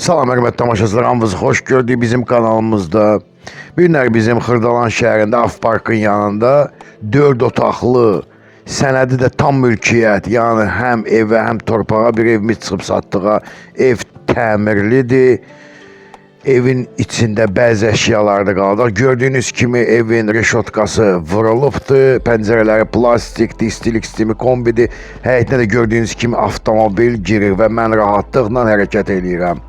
Salam hörmətli tamaşaçılar, hamınızı xoş gördük bizim kanalımızda. Bir günlər bizim Xırdalan şəhərində Af Parkın yanında 4 otaqlı, sənədi də tam mülkiyyət, yəni həm evə, həm torpağa bir evimiz çıxıb satdığa ev təmirlidir. Evin içində bəzi əşyalar da qaldı. Gördüyünüz kimi evin reşotkası vurulubdur. Pəncərələri plastikdir, istilik sistemi kombidir. Həyətinə də gördüyünüz kimi avtomobil girir və mən rahatlıqla hərəkət eləyirəm.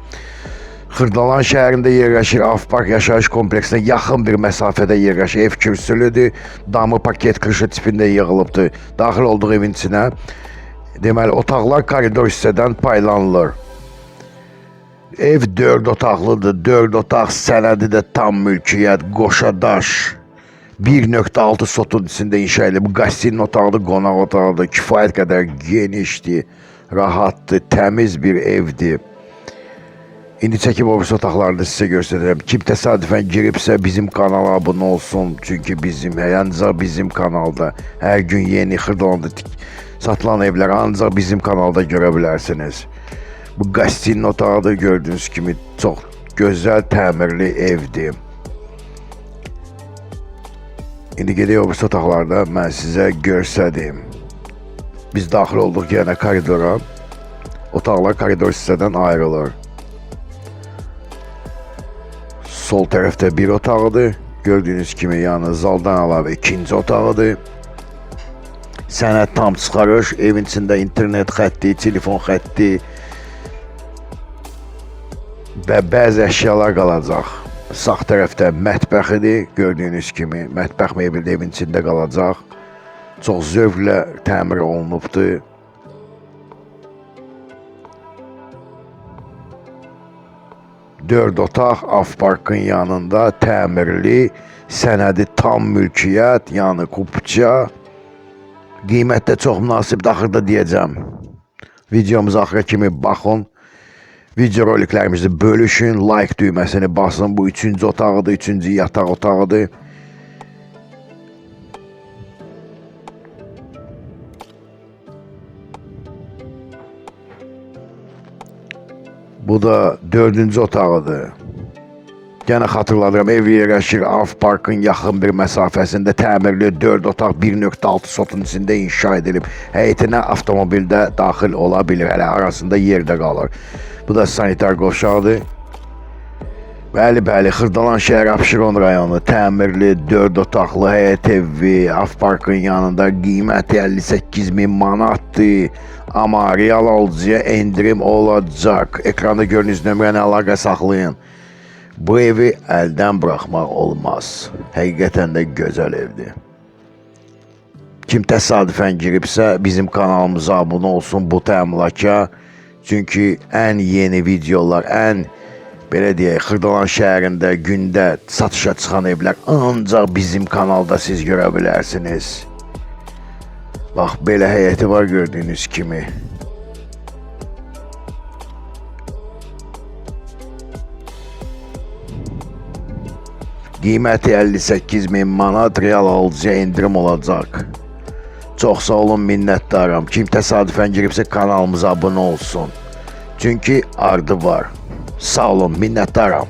Xırdalan şəhərində yerləşir Afpark yaşayış kompleksinə yaxın bir məsafədə yerləşir. Ev kürsülüdür, damı paket kırışı tipində yığılıbdır. Daxil olduğu evin içinə deməli otaqlar koridor hissədən paylanılır. Ev 4 otaqlıdır. 4 otaq sənədi də tam mülkiyyət, qoşadaş. 1.6 sotun içində inşa edilib. Bu Qastin otağıdır, qonaq otağıdır. Kifayət qədər genişdir, rahatdır, təmiz bir evdir. İndi çəkib o otaqlarını sizə göstərəcəm. Kim təsadüfən giribsə bizim kanala abunə olsun. Çünki bizim, ancaq bizim kanalda hər gün yeni Xırdalanda tik- satılan evlər ancaq bizim kanalda görə bilərsiniz. Bu Qastin otağıdır gördüyünüz kimi çox gözəl təmirli evdir. İndi gedək o otaqlarda mən sizə göstərdim. Biz daxil olduq yenə koridora. Otaqlar koridor hissədən ayrılır. Sol tərəfdə bir otağıdır. Gördüyünüz kimi yəni zaldan əlavə ikinci otağıdır. Sənəd tam çıxarış, evin içində internet xətti, telefon xətti və bəzi əşyalar qalacaq. Sağ tərəfdə mətbəxidir, gördüyünüz kimi mətbəx mebeli evin içində qalacaq. Çox zövqlə təmir olunubdur. Dörd otaq Af Parkın yanında təmirli, sənədi tam mülkiyyət, yəni kupça. Qiymət də çox münasib daxırda deyəcəm. Videomuza axıra kimi baxın. Video roliklərimizi bölüşün, like düyməsini basın. Bu üçüncü otağıdır, üçüncü yataq otağıdır. Bu da dördüncü otağıdır. Gene xatırladıram, ev yerləşir Af Parkın yaxın bir məsafəsində təmirli 4 otaq 1.6 sotun içində inşa edilib. Həyətinə avtomobil də daxil ola bilir, hələ arasında yer də qalır. Bu da sanitar qovşağıdır. Bəli, bəli, Xırdalan şəhər Abşeron rayonu təmirli 4 otaqlı həyət evi Af Parkın yanında qiyməti 58 min manatdır. Amma real alıcıya endirim olacaq. Ekranda gördüyünüz nömrəni əlaqə saxlayın. Bu evi əldən buraxmaq olmaz. Həqiqətən də gözəl evdir. Kim təsadüfən giribsə bizim kanalımıza abunə olsun bu təminata. Çünki ən yeni videolar, ən belə deyək, Xırdalan şəhərində gündə satışa çıxan evlər ancaq bizim kanalda siz görə bilərsiniz. Bax belə həyəti var gördüyünüz kimi. Qiyməti 58 min manat real alıcıya endirim olacaq. Çox sağ olun, minnətdaram. Kim təsadüfən giribsə kanalımıza abunə olsun. Çünki ardı var. Sağ olun, minnətdaram.